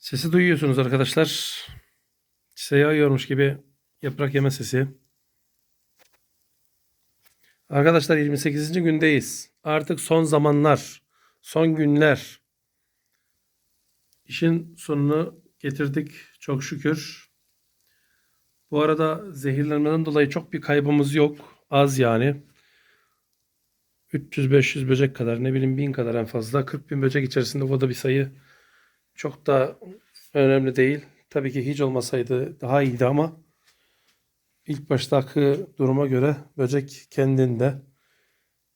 Sesi duyuyorsunuz arkadaşlar. Çiçeği yağıyormuş gibi yaprak yeme sesi. Arkadaşlar 28. gündeyiz. Artık son zamanlar, son günler. İşin sonunu getirdik çok şükür. Bu arada zehirlenmeden dolayı çok bir kaybımız yok. Az yani. 300-500 böcek kadar ne bileyim 1000 kadar en fazla. 40 bin böcek içerisinde o da bir sayı çok da önemli değil. Tabii ki hiç olmasaydı daha iyiydi ama ilk baştaki duruma göre böcek kendinde.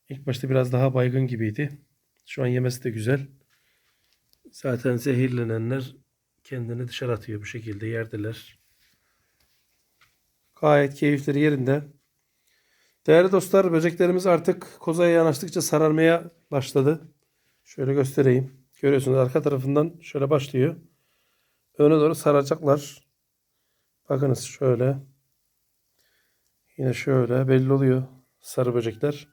İlk başta biraz daha baygın gibiydi. Şu an yemesi de güzel. Zaten zehirlenenler kendini dışarı atıyor bu şekilde yerdeler. Gayet keyifleri yerinde. Değerli dostlar böceklerimiz artık kozaya yanaştıkça sararmaya başladı. Şöyle göstereyim. Görüyorsunuz arka tarafından şöyle başlıyor. Öne doğru saracaklar. Bakınız şöyle. Yine şöyle belli oluyor sarı böcekler.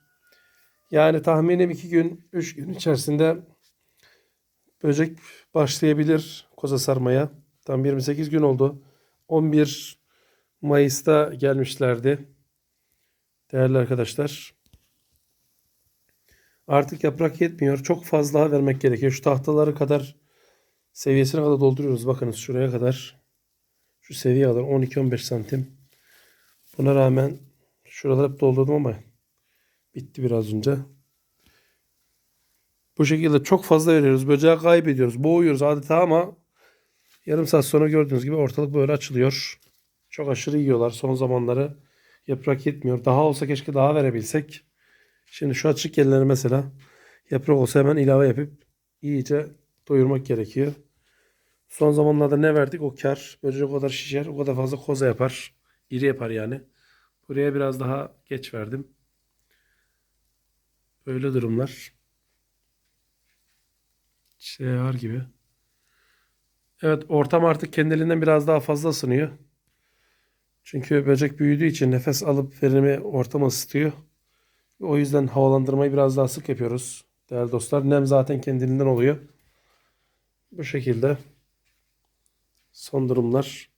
Yani tahminim 2 gün 3 gün içerisinde böcek başlayabilir koza sarmaya. Tam 28 gün oldu. 11 Mayıs'ta gelmişlerdi. Değerli arkadaşlar. Artık yaprak yetmiyor. Çok fazla vermek gerekiyor. Şu tahtaları kadar seviyesine kadar dolduruyoruz. Bakınız şuraya kadar. Şu seviye kadar 12-15 santim. Buna rağmen şuraları hep doldurdum ama bitti biraz önce. Bu şekilde çok fazla veriyoruz. Böceği kaybediyoruz. Boğuyoruz adeta ama yarım saat sonra gördüğünüz gibi ortalık böyle açılıyor. Çok aşırı yiyorlar son zamanları. Yaprak yetmiyor. Daha olsa keşke daha verebilsek. Şimdi şu açık yerleri mesela yaprak olsa hemen ilave yapıp iyice doyurmak gerekiyor. Son zamanlarda ne verdik o kar. Böcek o kadar şişer, o kadar fazla koza yapar. İri yapar yani. Buraya biraz daha geç verdim. Böyle durumlar. Şey var gibi. Evet ortam artık kendiliğinden biraz daha fazla ısınıyor. Çünkü böcek büyüdüğü için nefes alıp verimi ortamı ısıtıyor. O yüzden havalandırmayı biraz daha sık yapıyoruz. Değerli dostlar. Nem zaten kendiliğinden oluyor. Bu şekilde son durumlar.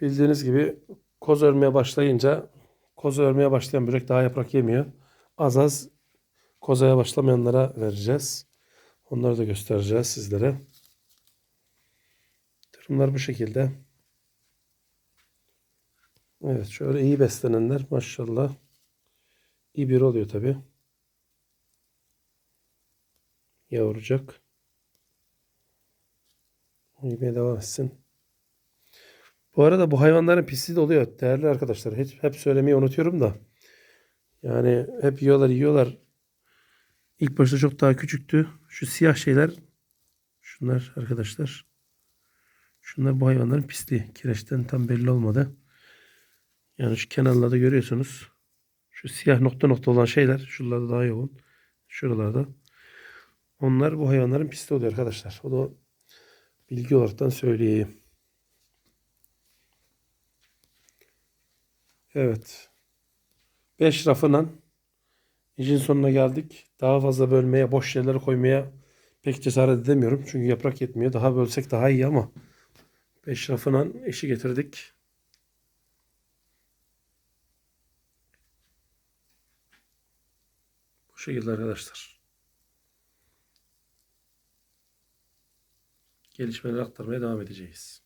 Bildiğiniz gibi koz örmeye başlayınca koz örmeye başlayan böcek daha yaprak yemiyor. Az az kozaya başlamayanlara vereceğiz. Onları da göstereceğiz sizlere. Durumlar bu şekilde. Evet şöyle iyi beslenenler maşallah iyi bir oluyor tabi. Yavrucak. Yemeye devam etsin. Bu arada bu hayvanların pisliği de oluyor değerli arkadaşlar. Hep, hep söylemeyi unutuyorum da. Yani hep yiyorlar yiyorlar. İlk başta çok daha küçüktü. Şu siyah şeyler şunlar arkadaşlar. Şunlar bu hayvanların pisliği. Kireçten tam belli olmadı. Yani şu kenarlarda görüyorsunuz. Şu siyah nokta nokta olan şeyler. Şuralarda daha yoğun. Şuralarda. Onlar bu hayvanların pisliği oluyor arkadaşlar. O da bilgi olaraktan söyleyeyim. Evet. 5 rafından işin sonuna geldik. Daha fazla bölmeye, boş yerlere koymaya pek cesaret edemiyorum. Çünkü yaprak yetmiyor. Daha bölsek daha iyi ama 5 rafından işi getirdik. Şekilde arkadaşlar. Gelişmeleri aktarmaya devam edeceğiz.